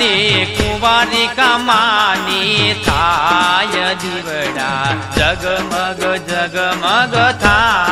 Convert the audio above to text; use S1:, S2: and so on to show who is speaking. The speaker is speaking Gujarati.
S1: તે કુંવારિકા માની થાય દીવડા જગમગ જગમગ થાય